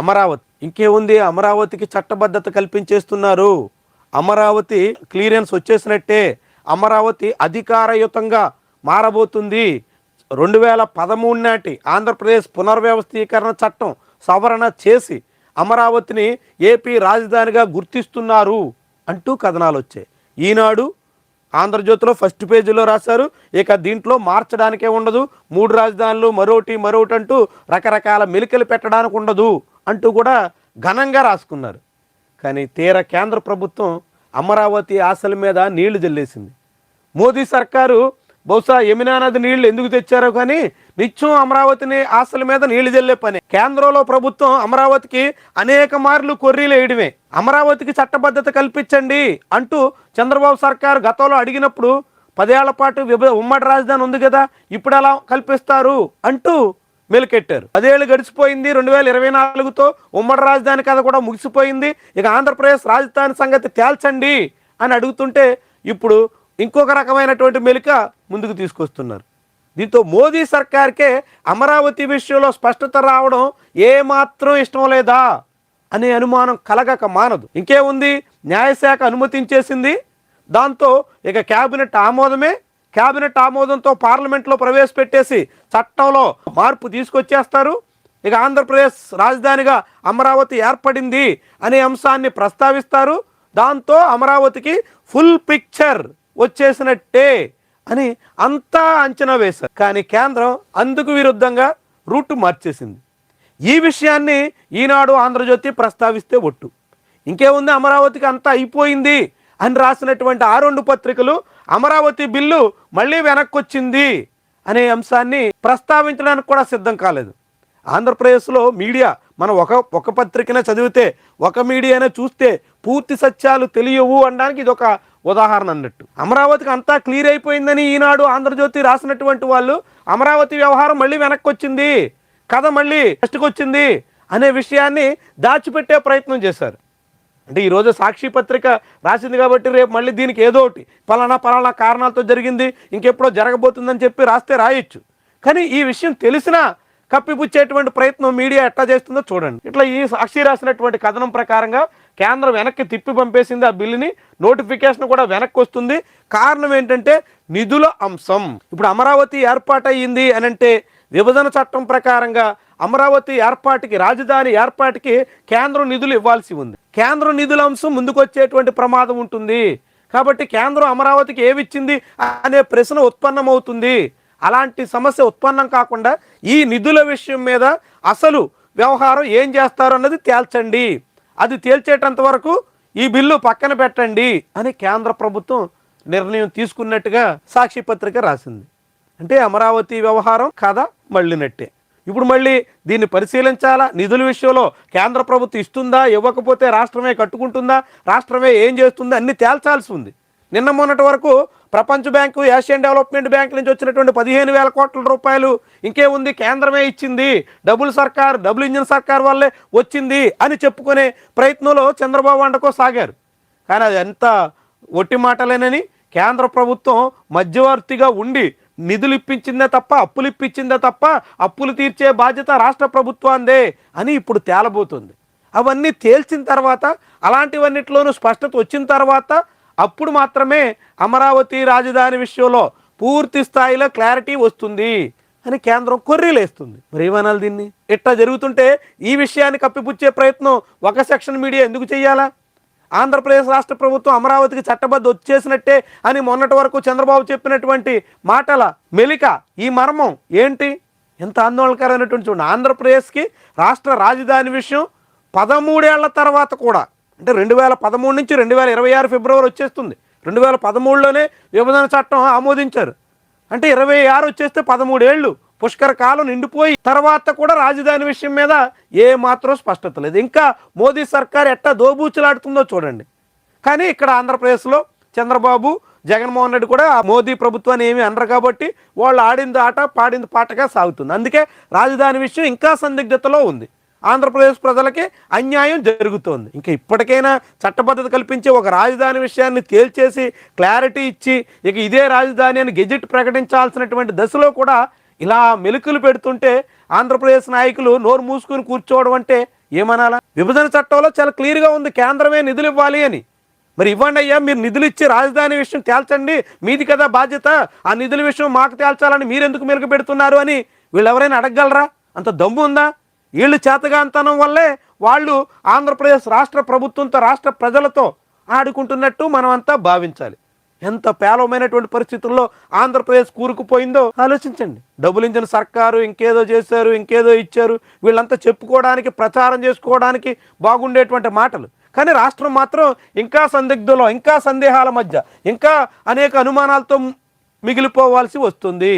అమరావతి. ఇంకేముంది? అమరావతికి చట్టబద్ధత కల్పించేస్తున్నారు. అమరావతి క్లియరెన్స్ వచ్చేసినట్టే అమరావతి అధికారయుతంగా మారబోతుంది. రెండు వేల పదమూడు నాటి ఆంధ్రప్రదేశ్ పునర్వ్యవస్థీకరణ చట్టం సవరణ చేసి అమరావతిని ఏపీ రాజధానిగా గుర్తిస్తున్నారు అంటూ కథనాలు వచ్చాయి ఈనాడు ఆంధ్రజ్యోతిలో ఫస్ట్ పేజీలో రాశారు. ఇక దీంట్లో మార్చడానికే ఉండదు. మూడు రాజధానులు మరోటి మరోటి అంటూ రకరకాల మెలికలు పెట్టడానికి ఉండదు అంటూ కూడా ఘనంగా రాసుకున్నారు. కానీ తీర కేంద్ర ప్రభుత్వం అమరావతి ఆశల మీద నీళ్ళు జల్లేసింది. మోదీ సర్కారు బహుశా యమునా నది నీళ్ళు ఎందుకు తెచ్చారో కానీ నిత్యం అమరావతిని ఆశల మీద నీళ్ళు జల్లే పని. కేంద్రంలో ప్రభుత్వం అమరావతికి అనేక మార్లు కొర్రీలు వేయడమే. అమరావతికి చట్టబద్ధత కల్పించండి అంటూ చంద్రబాబు సర్కారు గతంలో అడిగినప్పుడు పదేళ్ళ పాటు విభ ఉమ్మడి రాజధాని ఉంది కదా ఇప్పుడు ఎలా కల్పిస్తారు అంటూ మెలికెట్టారు. పదేళ్ళు గడిచిపోయింది రెండు వేల ఇరవై నాలుగుతో ఉమ్మడి రాజధాని కథ కూడా ముగిసిపోయింది. ఇక ఆంధ్రప్రదేశ్ రాజధాని సంగతి తేల్చండి అని అడుగుతుంటే ఇప్పుడు ఇంకొక రకమైనటువంటి మెలిక ముందుకు తీసుకొస్తున్నారు. దీంతో మోదీ సర్కార్కే అమరావతి విషయంలో స్పష్టత రావడం ఏమాత్రం ఇష్టం లేదా అనే అనుమానం కలగక మానదు. ఇంకేముంది? న్యాయశాఖ అనుమతించేసింది. దాంతో ఇక క్యాబినెట్ ఆమోదమే. క్యాబినెట్ ఆమోదంతో పార్లమెంట్లో ప్రవేశపెట్టేసి చట్టంలో మార్పు తీసుకొచ్చేస్తారు. ఇక ఆంధ్రప్రదేశ్ రాజధానిగా అమరావతి ఏర్పడింది అనే అంశాన్ని ప్రస్తావిస్తారు. దాంతో అమరావతికి ఫుల్ పిక్చర్ వచ్చేసినట్టే అని అంతా అంచనా వేశారు. కానీ కేంద్రం అందుకు విరుద్ధంగా రూట్ మార్చేసింది. ఈ విషయాన్ని ఈనాడు ఆంధ్రజ్యోతి ప్రస్తావిస్తే ఒట్టు. ఇంకేముంది? అమరావతికి అంతా అయిపోయింది. అని రాసినటువంటి ఆ రెండు పత్రికలు అమరావతి బిల్లు మళ్ళీ వెనక్కొచ్చింది అనే అంశాన్ని ప్రస్తావించడానికి కూడా సిద్ధం కాలేదు. ఆంధ్రప్రదేశ్లో మీడియా మనం ఒక ఒక పత్రికనే చదివితే ఒక మీడియానే చూస్తే పూర్తి సత్యాలు తెలియవు అనడానికి ఇది ఒక ఉదాహరణ అన్నట్టు. అమరావతికి అంతా క్లియర్ అయిపోయిందని ఈనాడు ఆంధ్రజ్యోతి రాసినటువంటి వాళ్ళు అమరావతి వ్యవహారం మళ్ళీ వెనక్కి వచ్చింది కథ మళ్ళీ ఫస్ట్కి వచ్చింది అనే విషయాన్ని దాచిపెట్టే ప్రయత్నం చేశారు. అంటే ఈరోజు సాక్షి పత్రిక రాసింది కాబట్టి రేపు మళ్ళీ దీనికి ఏదో ఒకటి పలానా పలానా కారణాలతో జరిగింది ఇంకెప్పుడో జరగబోతుందని చెప్పి రాస్తే రాయొచ్చు. కానీ ఈ విషయం తెలిసినా కప్పిపుచ్చేటువంటి ప్రయత్నం మీడియా ఎట్లా చేస్తుందో చూడండి. ఇట్లా ఈ సాక్షి రాసినటువంటి కథనం ప్రకారంగా కేంద్రం వెనక్కి తిప్పి పంపేసింది ఆ బిల్లుని నోటిఫికేషన్ కూడా వెనక్కి వస్తుంది. కారణం ఏంటంటే నిధుల అంశం. ఇప్పుడు అమరావతి ఏర్పాటయ్యింది అని అంటే విభజన చట్టం ప్రకారంగా అమరావతి ఏర్పాటుకి రాజధాని ఏర్పాటుకి కేంద్రం నిధులు ఇవ్వాల్సి ఉంది. కేంద్రం నిధుల అంశం ముందుకొచ్చేటువంటి ప్రమాదం ఉంటుంది. కాబట్టి కేంద్రం అమరావతికి ఏమిచ్చింది అనే ప్రశ్న ఉత్పన్నమవుతుంది. అలాంటి సమస్య ఉత్పన్నం కాకుండా ఈ నిధుల విషయం మీద అసలు వ్యవహారం ఏం చేస్తారు అన్నది తేల్చండి. అది తేల్చేటంత వరకు ఈ బిల్లు పక్కన పెట్టండి అని కేంద్ర ప్రభుత్వం నిర్ణయం తీసుకున్నట్టుగా సాక్షి పత్రిక రాసింది. అంటే అమరావతి వ్యవహారం కథ మళ్ళినట్టే. ఇప్పుడు మళ్ళీ దీన్ని పరిశీలించాలా? నిధుల విషయంలో కేంద్ర ప్రభుత్వం ఇస్తుందా? ఇవ్వకపోతే రాష్ట్రమే కట్టుకుంటుందా? రాష్ట్రమే ఏం చేస్తుందా? అన్ని తేల్చాల్సి ఉంది. నిన్న మొన్నటి వరకు ప్రపంచ బ్యాంకు ఏషియన్ డెవలప్మెంట్ బ్యాంక్ నుంచి వచ్చినటువంటి పదిహేను వేల కోట్ల రూపాయలు ఇంకేముంది కేంద్రమే ఇచ్చింది. డబుల్ సర్కార్ డబుల్ ఇంజిన్ సర్కార్ వల్లే వచ్చింది అని చెప్పుకునే ప్రయత్నంలో చంద్రబాబు అండకో సాగారు. కానీ అది ఎంత ఒట్టి మాటలేనని కేంద్ర ప్రభుత్వం మధ్యవర్తిగా ఉండి నిధులు ఇప్పించిందే తప్ప అప్పులు ఇప్పించిందే తప్ప అప్పులు తీర్చే బాధ్యత రాష్ట్ర ప్రభుత్వాందే అని ఇప్పుడు తేలబోతుంది. అవన్నీ తేల్చిన తర్వాత అలాంటివన్నిట్లోనూ స్పష్టత వచ్చిన తర్వాత అప్పుడు మాత్రమే అమరావతి రాజధాని విషయంలో పూర్తి స్థాయిలో క్లారిటీ వస్తుంది అని కేంద్రం కొర్రీలేస్తుంది. మరి ఏమనాలి దీన్ని? ఇట్లా జరుగుతుంటే ఈ విషయాన్ని కప్పిపుచ్చే ప్రయత్నం ఒక సెక్షన్ మీడియా ఎందుకు చేయాలా ఆంధ్రప్రదేశ్ రాష్ట్ర ప్రభుత్వం అమరావతికి చట్టబద్ధ వచ్చేసినట్టే అని మొన్నటి వరకు చంద్రబాబు చెప్పినటువంటి మాటల మెలిక ఈ మర్మం ఏంటి? ఎంత ఆందోళనకరమైనటువంటి చూడండి. ఆంధ్రప్రదేశ్కి రాష్ట్ర రాజధాని విషయం పదమూడేళ్ళ తర్వాత కూడా అంటే రెండు వేల పదమూడు నుంచి రెండు వేల ఇరవై ఆరు ఫిబ్రవరి వచ్చేస్తుంది. రెండు వేల పదమూడులోనే విభజన చట్టం ఆమోదించారు. అంటే ఇరవై ఆరు వచ్చేస్తే పదమూడేళ్ళు. పుష్కర కాలం నిండిపోయి తర్వాత కూడా రాజధాని విషయం మీద ఏ మాత్రం స్పష్టత లేదు. ఇంకా మోదీ సర్కార్ ఎట్టా దోబూచులాడుతుందో చూడండి. కానీ ఇక్కడ ఆంధ్రప్రదేశ్లో చంద్రబాబు జగన్మోహన్ రెడ్డి కూడా ఆ మోదీ ప్రభుత్వాన్ని ఏమీ అనరు కాబట్టి వాళ్ళు ఆడింది ఆట పాడింది పాటగా సాగుతుంది. అందుకే రాజధాని విషయం ఇంకా సందిగ్ధతలో ఉంది. ఆంధ్రప్రదేశ్ ప్రజలకి అన్యాయం జరుగుతోంది. ఇంకా ఇప్పటికైనా చట్టబద్ధత కల్పించి ఒక రాజధాని విషయాన్ని తేల్చేసి క్లారిటీ ఇచ్చి ఇక ఇదే రాజధాని అని గెజెట్ ప్రకటించాల్సినటువంటి దశలో కూడా ఇలా మెలుకులు పెడుతుంటే ఆంధ్రప్రదేశ్ నాయకులు నోరు మూసుకుని కూర్చోవడం అంటే ఏమనాలా? విభజన చట్టంలో చాలా క్లియర్గా ఉంది కేంద్రమే నిధులు ఇవ్వాలి అని. మరి ఇవ్వండి అయ్యా మీరు నిధులు ఇచ్చి రాజధాని విషయం తేల్చండి మీది కదా బాధ్యత ఆ నిధుల విషయం మాకు తేల్చాలని మీరెందుకు మెలుగు పెడుతున్నారు అని వీళ్ళు ఎవరైనా అడగగలరా? అంత దమ్ము ఉందా? వీళ్ళు చేతగాంతనం వల్లే వాళ్ళు ఆంధ్రప్రదేశ్ రాష్ట్ర ప్రభుత్వంతో రాష్ట్ర ప్రజలతో ఆడుకుంటున్నట్టు మనమంతా భావించాలి. ఎంత పేలవమైనటువంటి పరిస్థితుల్లో ఆంధ్రప్రదేశ్ కూరుకుపోయిందో ఆలోచించండి. డబుల్ ఇంజిన్ సర్కారు ఇంకేదో చేశారు ఇంకేదో ఇచ్చారు. వీళ్ళంతా చెప్పుకోవడానికి ప్రచారం చేసుకోవడానికి బాగుండేటువంటి మాటలు. కానీ రాష్ట్రం మాత్రం ఇంకా సందిగ్ధంలో ఇంకా సందేహాల మధ్య ఇంకా అనేక అనుమానాలతో మిగిలిపోవాల్సి వస్తుంది.